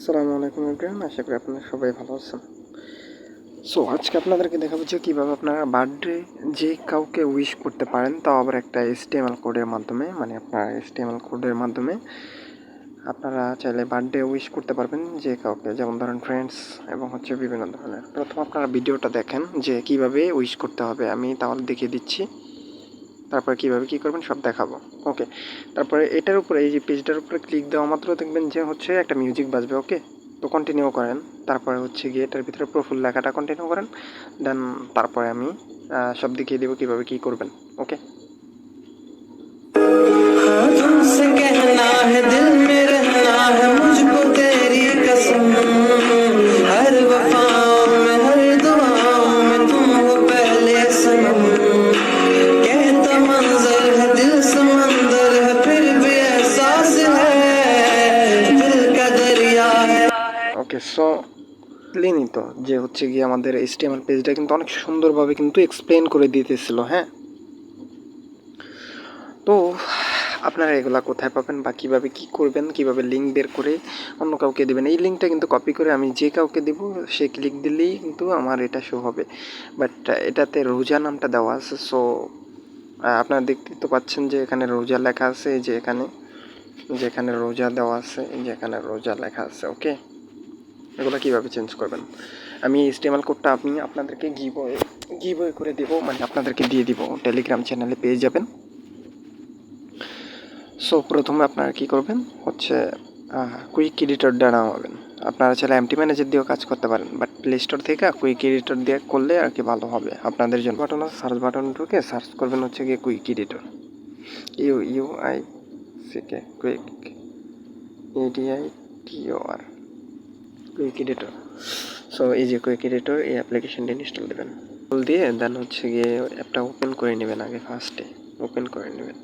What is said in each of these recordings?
আসসালামু আলাইকুম এভরিওয়ান আশা করি আপনারা সবাই ভালো আছেন। সো আজকে আপনাদেরকে দেখাবো যে কীভাবে আপনারা বার্থডে যে কাউকে উইশ করতে পারেন, তাও আবার একটা এসটিএমএল কোডের মাধ্যমে মানে আপনার এসটিএমএল কোডের মাধ্যমে আপনারা চাইলে বার্থডে উইশ করতে পারবেন যে কাউকে, যেমন ধরেন ফ্রেন্ডস এবং হচ্ছে বিভিন্ন ধরনের। প্রথম আপনারা ভিডিওটা দেখেন যে কীভাবে উইশ করতে হবে, আমি তাহলে দেখিয়ে দিচ্ছি। তারপরে কীভাবে কী করবেন সব দেখাবো। ওকে তারপরে এটার উপরে, এই যে পেজটার উপরে ক্লিক দেওয়া মাত্র দেখবেন যে হচ্ছে একটা মিউজিক বাজবে ওকে তো কন্টিনিউ করেন। তারপরে হচ্ছে গিয়ে এটার ভিতরে প্রফুল লেখাটা কন্টিনিউ করেন। দেন তারপরে আমি সব দেখিয়ে দেবো কীভাবে কী করবেন ওকে সো ক্লিনই তো, যে হচ্ছে গিয়ে আমাদের এইচটিএমএল পেজটা কিন্তু অনেক সুন্দরভাবে কিন্তু এক্সপ্লেন করে দিতেছিল হ্যাঁ? তো আপনারা এগুলা কোথায় পাবেন বা কীভাবে কী করবেন, কীভাবে লিঙ্ক বের করে অন্য কাউকে দেবেন, এই লিঙ্কটা কিন্তু কপি করে আমি যে কাউকে দেবো, সে ক্লিক দিলেই কিন্তু আমার এটা শো হবে। বাট এটাতে রোজা নামটা দেওয়া আছে সো আপনারা দেখতে তো পাচ্ছেন যে এখানে রোজা লেখা আছে যে এখানে, যেখানে রোজা দেওয়া আছে, এই যে এখানে রোজা লেখা আছে ওকে এগুলো কীভাবে চেঞ্জ করবেন? আমি স্টেমাল কোডটা আমি আপনাদেরকে গিবয়ে গিবয়ে করে দেবো মানে আপনাদেরকে দিয়ে দিব। টেলিগ্রাম চ্যানেলে পেয়ে যাবেন। সো প্রথমে আপনারা কী করবেন? হচ্ছে কুইক এডিটরটা নামাবেন। আপনারা চাইলে এমটি ম্যানেজার দিয়েও কাজ করতে পারেন বাট প্লে স্টোর থেকে কুইক এডিটর দিয়ে করলে আর কি ভালো হবে আপনাদের জন্য। বাটন সার্চ বাটন ঢুকে সার্চ করবেন হচ্ছে গিয়ে quick editor U U I C K quick E D I T O R quick editor so এই যে কুইক এডিটর এই অ্যাপ্লিকেশনটা ইনস্টল দেবেন। ইনস্টল দিয়ে দেন হচ্ছে গিয়ে অ্যাপটা ওপেন করে নেবেন আগে ফার্স্টে ওপেন করে নেবেন।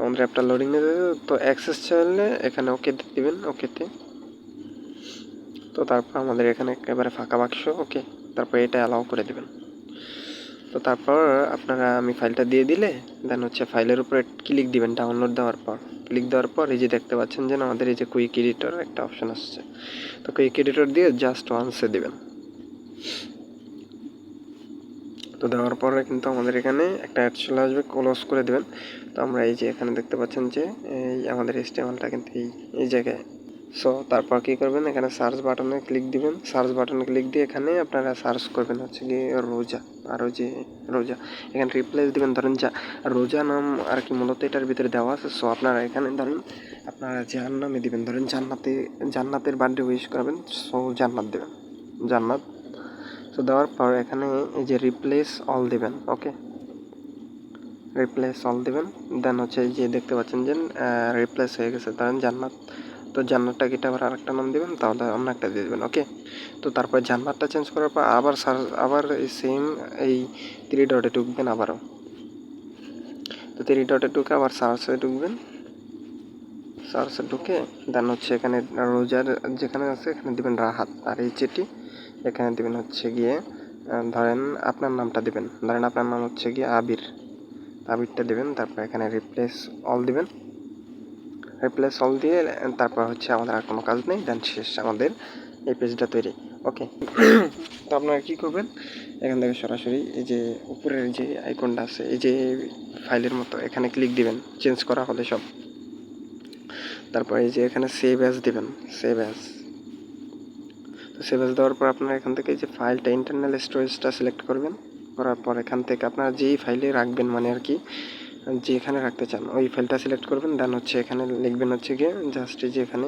আমাদের অ্যাপটা লোডিং নেবে। তো অ্যাক্সেস চাইলে এখানে ওকে দিবেন ওকেতে তো। তারপর আমাদের এখানে একেবারে ফাঁকা বাক্স ওকে তারপর এটা অ্যালাউ করে দেবেন। তো তারপর আপনারা আমি ফাইলটা দিয়ে দিলে দেন হচ্ছে ফাইলের উপরে ক্লিক দিবেন ডাউনলোড দেওয়ার পর। ক্লিক দেওয়ার পর এই যে দেখতে পাচ্ছেন যে আমাদের এই যে কুইক এডিটর একটা অপশন আসছে। তো কুইক এডিটর দিয়ে জাস্ট ওয়ান্সে দিবেন। তো দেওয়ার পরে কিন্তু আমাদের এখানে একটা অ্যাড চলে আসবে ক্লোজ করে দেবেন। তো আমরা এই যে এখানে দেখতে পাচ্ছেন যে এই আমাদের এসটিএমএলটা কিন্তু এই এই জায়গায় সো তারপর কি করবেন? এখানে সার্চ বাটনে ক্লিক দিবেন। সার্চ বাটনে ক্লিক দিয়ে এখানে আপনারা সার্চ করবেন হচ্ছে কি রোজা, আরও যে রোজা। এখানে রিপ্লেস দিবেন, ধরেন যা, রোজা নাম আর কি মূলত এটার ভিতরে দেওয়া আছে। সো আপনারা এখানে ধরেন আপনারা যার নামে দিবেন। ধরেন জান্নাতে, জান্নাতের বার্থডে উইশ করবেন। সো জান্নাত দেবেন। জান্নাত। সো দেওয়ার পর এখানে এই যে রিপ্লেস অল দিবেন ওকে রিপ্লেস অল দিবেন। দেন হচ্ছে যে দেখতে পাচ্ছেন যে রিপ্লেস হয়ে গেছে। ধরেন জান্নাত। তো জান্নাতটাকে এটা আবার আরেকটা নাম দেবেন? তাহলে অন্য একটা দিয়ে দেবেন ওকে তো তারপর জান্নাতটা চেঞ্জ করার পর আবার সার্চ আবার এই সেম এই থ্রি ডটে ঢুকবেন আবারও। তো থ্রি ডটে ঢুকে আবার সার্চে ঢুকবেন। সার্চে ঢুকে দেন হচ্ছে এখানে রোজার যেখানে আছে এখানে দিবেন রাহাত। আর এই চেটি এখানে দেবেন হচ্ছে গিয়ে ধরেন আপনার নামটা দিবেন। ধরেন আপনার নাম হচ্ছে গিয়ে আবির। আবিরটা দেবেন, তারপর এখানে রিপ্লেস অল দিবেন। রিপ্লেস অল দিয়ে তারপর হচ্ছে আমাদের আর কোনো কাজ নেই দেন শেষ আমাদের এই পেজটা তৈরি। ওকে তো আপনারা কী করবেন? এখান থেকে সরাসরি এই যে উপরের যে আইকনটা আছে, এই যে ফাইলের মতো, এখানে ক্লিক দিবেন চেঞ্জ করা হলে সব। তারপর এই যে এখানে সেভ অ্যাজ দিবেন সেভ অ্যাজ তো সেভ অ্যাজ দেওয়ার পর আপনারা এখান থেকে যে ফাইলটা ইন্টারনাল স্টোরেজটা সিলেক্ট করবেন, করার পর এখান থেকে আপনারা যেই ফাইলে রাখবেন মানে আর কি যেখানে রাখতে চান, ওই ফাইলটা সিলেক্ট করবেন দেন হচ্ছে এখানে লিখবেন হচ্ছে গিয়ে জাস্ট যে এখানে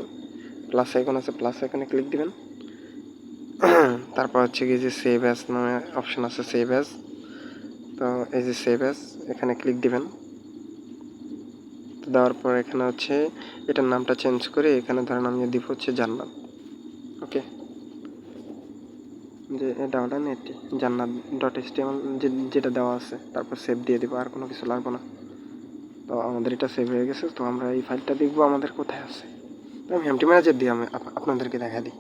প্লাস আইকন আছে প্লাস আইকনে ক্লিক দিবেন। তারপর হচ্ছে গিয়ে যে সেভ অ্যাজ নামে অপশন আছে সেভ অ্যাজ তো এই যে সেভ অ্যাজ এখানে ক্লিক দিবেন। তো দেওয়ার পর এখানে হচ্ছে এটার নামটা চেঞ্জ করে এখানে ধরেন আমি দিব হচ্ছে জান্নাত। ওকে যে এটা ওটা না এটি জান্নাত ডট এসটিএমএল যেটা দেওয়া আছে, তারপর সেভ দিয়ে দিব, আর কোনো কিছু লাগবে না। তো আমাদের এটা সেভ হয়ে গেছে, তো আমরা এই ফাইলটা দেখব আমাদের কোথায় আছে। তো আমি এমটি ম্যানেজার দিয়ে আমি আপ- আপনাদেরকে দেখা দিই।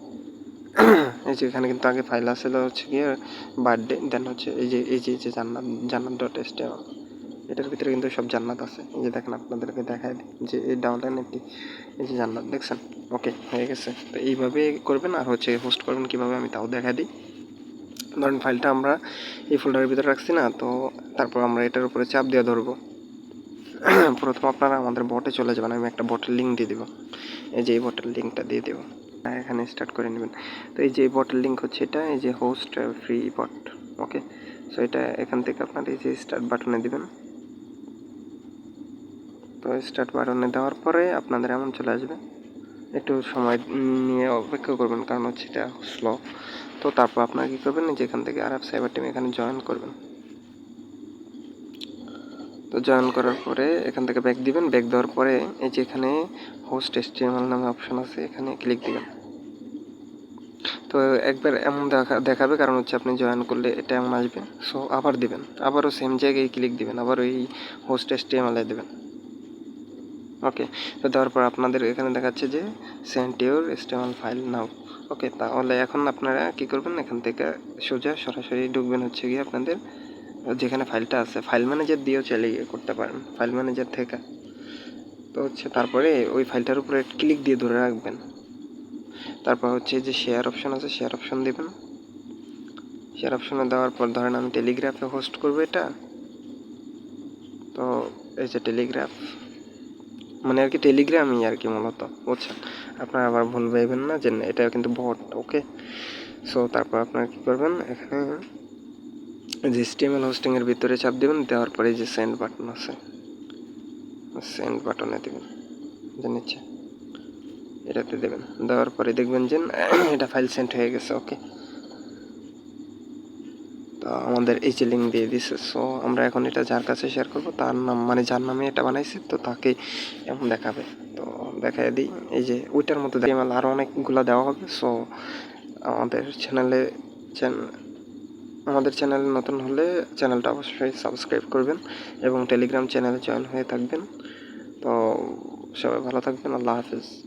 এই যে এখানে কিন্তু আগে ফাইল আসলে হচ্ছে গিয়ে বার্থডে দেন হচ্ছে এই যে এই যে যে জান্নাত জান্নাত ডট এসটিএমএল এটার ভিতরে কিন্তু সব জান্নাত আছে। এই যে দেখেন আপনাদেরকে দেখায় দিই, যে এই ডাউনলাইন একটি, এই যে জান্নাত, দেখছেন? ওকে হয়ে গেছে। তো এইভাবে করবেন আর হচ্ছে হোস্ট করবেন কীভাবে আমি তাও দেখা দিই। ধরেন ফাইলটা আমরা এই ফোল্ডারের ভিতরে রাখছি না, তো তারপর আমরা এটার উপরে চাপ দিয়ে ধরবো। প্রথম আপনারা আমাদের বটে চলে যাবেন আমি একটা বটের লিঙ্ক দিয়ে দেবো। এই যে এই বটের লিঙ্কটা দিয়ে দেবো। হ্যাঁ, এখানে স্টার্ট করে নেবেন। তো এই যে বটের লিঙ্ক হচ্ছে এটা এই যে host free bot okay so এটা এখান থেকে আপনার এই যে স্টার্ট বাটনে দিবেন। তো স্টার্ট বাটনে দেওয়ার পরে আপনাদের এমন চলে আসবে। একটু সময় নিয়ে অপেক্ষা করবেন কারণ হচ্ছে এটা স্লো তো তারপর আপনারা কী করবেন এই যে এখান থেকে আরব সাইবার টিম এখানে জয়েন করবেন। তো জয়েন করার পরে এখান থেকে ব্যাক দিবেন। ব্যাক দেওয়ার পরে এই যে এখানে হোস্ট এসটিএমএল নামে অপশন আছে, এখানে ক্লিক দিবেন। তো একবার এমন দেখা, দেখাবে কারণ হচ্ছে আপনি জয়েন করলে এটা এমন আসবে। সো আবার দিবেন। আবারও সেম জায়গায় ক্লিক দিবেন। আবার ওই হোস্ট এসটিএমএল দেবেন। ওকে তো দেওয়ার পর আপনাদের এখানে দেখাচ্ছে যে sent your HTML file now okay তাহলে এখন আপনারা কি করবেন? এখান থেকে সোজা সরাসরি ঢুকবেন হচ্ছে গিয়ে আপনাদের যেখানে ফাইলটা আছে, ফাইল ম্যানেজার দিয়েও চালিয়ে গিয়ে করতে পারেন, ফাইল ম্যানেজার থেকে। তো হচ্ছে তারপরে ওই ফাইলটার উপরে ক্লিক দিয়ে ধরে রাখবেন। তারপর হচ্ছে যে শেয়ার অপশন আছে শেয়ার অপশন দেবেন। শেয়ার অপশনে দেওয়ার পর ধরেন আমি টেলিগ্রাফে হোস্ট করব এটা। তো এই যে টেলিগ্রাফ মানে আর কি টেলিগ্রামই আর কি মূলত, বুঝছেন? আপনারা আবার ভুল ভাইবেন না যে এটা কিন্তু বট ওকে সো তারপর আপনারা কী করবেন, এখানে যে স্টিএমএল হোস্টিংয়ের ভিতরে চাপ দেবেন, দেওয়ার পরে যে সেন্ড বাটন আছে সেন্ড বাটনে দেবেন, যে নিচে, এটাতে দেবেন। দেওয়ার পরে দেখবেন যে এটা ফাইল সেন্ড হয়ে গেছে ওকে তো আমাদের এই যে লিঙ্ক দিয়ে দিছে সো আমরা এখন এটা যার কাছে শেয়ার করব, তার নাম মানে যার নামে এটা বানাইছি, তো তাকে এমন দেখাবে। তো দেখাই দিই, এই যে ওইটার মধ্যে দেখে আরও অনেকগুলো দেওয়া হবে সো আমাদের চ্যানেলে আমাদের চ্যানেল নতুন হলে চ্যানেলটা অবশ্যই সাবস্ক্রাইব করবেন এবং টেলিগ্রাম চ্যানেলে জয়েন হয়ে থাকবেন। তো সবাই ভালো থাকবেন, আল্লাহ হাফিজ।